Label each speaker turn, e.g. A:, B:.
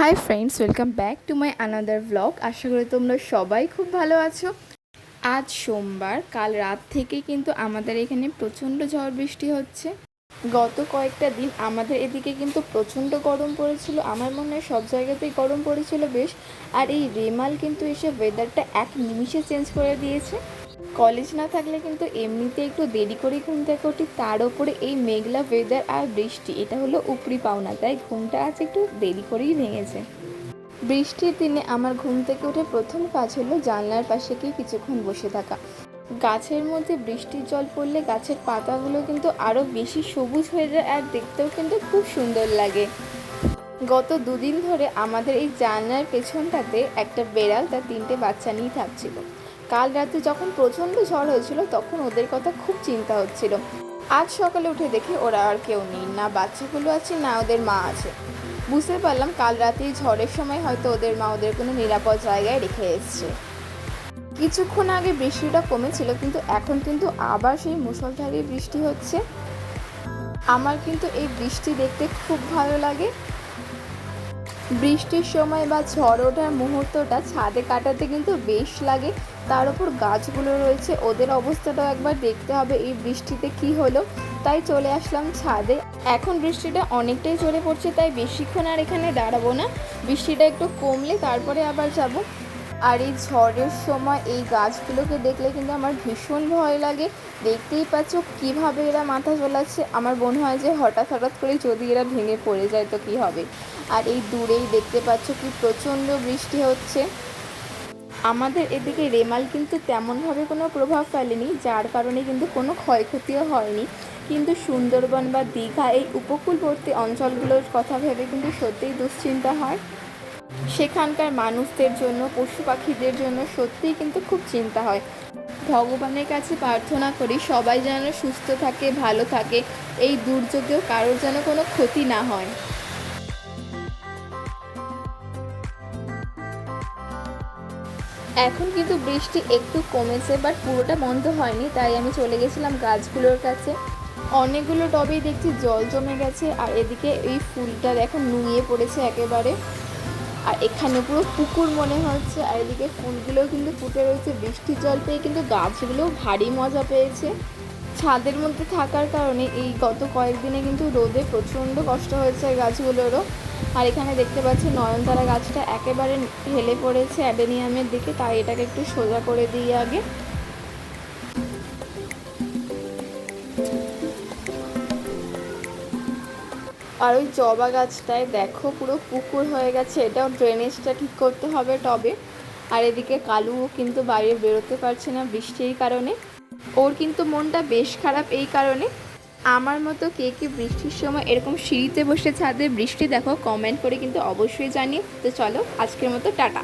A: Hi friends welcome back to my another blog আশা করি তোমরা সবাই খুব ভালো আছো। আজ সোমবার, কাল রাত থেকে কিন্তু আমাদের এখানে প্রচণ্ড ঝড় বৃষ্টি হচ্ছে। গত কয়েকটা দিন আমাদের এদিকে কিন্তু প্রচণ্ড গরম পড়েছিল। আমার মনে হয় সব জায়গাতেই গরম পড়েছিল বেশ। আর এই রেমাল কিন্তু এসে ওয়েদারটা এক নিমিষে চেঞ্জ করে দিয়েছে। কলেজ না থাকলে কিন্তু এমনিতে একটু দেরি করে ঘুম থেকে উঠি তার ওপরে এই মেঘলা ওয়েদার আর বৃষ্টি, এটা হলো উপরি পাওনা, তাই ঘুমটা আজ একটু দেরি করেই ভেঙেছে। বৃষ্টির দিনে আমার ঘুম থেকে উঠে প্রথম কাজ হলো জানলার পাশে গিয়ে কিছুক্ষণ বসে থাকা। গাছের মধ্যে বৃষ্টির জল পড়লে গাছের পাতাগুলো কিন্তু আরও বেশি সবুজ হয়ে যায় আর দেখতেও কিন্তু খুব সুন্দর লাগে। গত দুদিন ধরে আমাদের এই জানলার পেছনটাতে একটা বেড়াল তার তিনটে বাচ্চা নিয়ে থাকছিল। কাল রাতে যখন প্রচণ্ড ঝড় হয়েছিল, তখন ওদের কথা খুব চিন্তা হচ্ছিল। আজ সকালে উঠে দেখি ওরা আর কেউ নেই। না বাচ্চাগুলো আছে, না ওদের মা আছে। বুঝতে পারলাম কাল রাতে ঝড়ের সময় হয়তো ওদের মা ওদের কোনো নিরাপদ জায়গায় রেখে এসছে। কিছুক্ষণ আগে বৃষ্টিটা কমেছিল, কিন্তু এখন কিন্তু আবার সেই মুষলধারে বৃষ্টি হচ্ছে। আমার কিন্তু এই বৃষ্টি দেখতে খুব ভালো লাগে। বৃষ্টির সময় বা ঝড় ওঠার মুহূর্তটা ছাদে কাটাতে কিন্তু বেশ লাগে। তার উপর গাছগুলো রয়েছে, ওদের অবস্থাটাও একবার দেখতে হবে এই বৃষ্টিতে কি হলো। তাই চলে আসলাম ছাদে। এখন বৃষ্টিটা অনেকটাই জোরে পড়ছে, তাই বেশিক্ষণ আর এখানে দাঁড়াবো না। বৃষ্টিটা একটু কমলে তারপরে আবার যাব। আর এই ঝড়ের সময় এই গাছগুলোকে দেখলে কিন্তু আমার ভীষণ ভয় লাগে। দেখতেই পাচ্ছ কীভাবে এরা মাথা চলাচ্ছে আমার মনে হয় যে হঠাৎ হঠাৎ করে যদি এরা ভেঙে পড়ে যায় তো কি হবে। আর এই দূরেই দেখতে পাচ্ছ কি প্রচণ্ড বৃষ্টি হচ্ছে। আমাদের এদিকে রেমাল কিন্তু তেমনভাবে কোনো প্রভাব ফেলেনি, যার কারণে কিন্তু কোনো ক্ষয়ক্ষতিও হয়নি। কিন্তু সুন্দরবন বা দীঘা এই উপকূলবর্তী অঞ্চলগুলোর কথা ভেবে কিন্তু সত্যিই দুশ্চিন্তা হয়। সেখানকার মানুষদের জন্য, পশু পাখিদের জন্য সত্যিই কিন্তু খুব চিন্তা হয়। ভগবানের কাছে প্রার্থনা করি, সবাই যেন সুস্থ থাকে, ভালো থাকে, এই দুর্যোগেও কারোর যেন কোনো ক্ষতি না হয়। এখন কিন্তু বৃষ্টি একটু কমেছে বাট পুরোটা বন্ধ হয়নি, তাই আমি চলে গেছিলাম গাছগুলোর কাছে। অনেকগুলো টবেই দেখছি জল জমে গেছে, আর এদিকে এই ফুলটা দেখো নুয়ে পড়েছে একেবারে। আর এখানে পুরো পুকুর মনে হচ্ছে, আর এদিকে ফুলগুলোও কিন্তু ফুটে রয়েছে, বৃষ্টির জল পেয়ে কিন্তু গাছগুলোও ভারী মজা পেয়েছে। ছাদের মধ্যে থাকার কারণে এই গত কয়েকদিনে কিন্তু রোদে প্রচণ্ড কষ্ট হয়েছে গাছগুলোরও। আর এখানে দেখতে পাচ্ছি নয়নতারা গাছটা একেবারে হেলে পড়েছে অ্যাডেনিয়ামের দিকে, তাই এটাকে একটু সোজা করে দিই আগে। আর ওই জবা গাছটায় দেখো, পুরো পুকুর হয়ে গেছে। এটাও ড্রেনেজটা ঠিক করতে হবে টবে। আর এদিকে কালুও কিন্তু বাইরে বেরোতে পারছে না বৃষ্টির কারণে। ওর কিন্তু মনটা বেশ খারাপ এই কারণে। আমার মতো কে কে বৃষ্টির সময় এরকম সিঁড়িতে বসে ছাদে বৃষ্টি দেখো কমেন্ট করে কিন্তু অবশ্যই জানিয়ে তো চলো, আজকের মতো টাটা।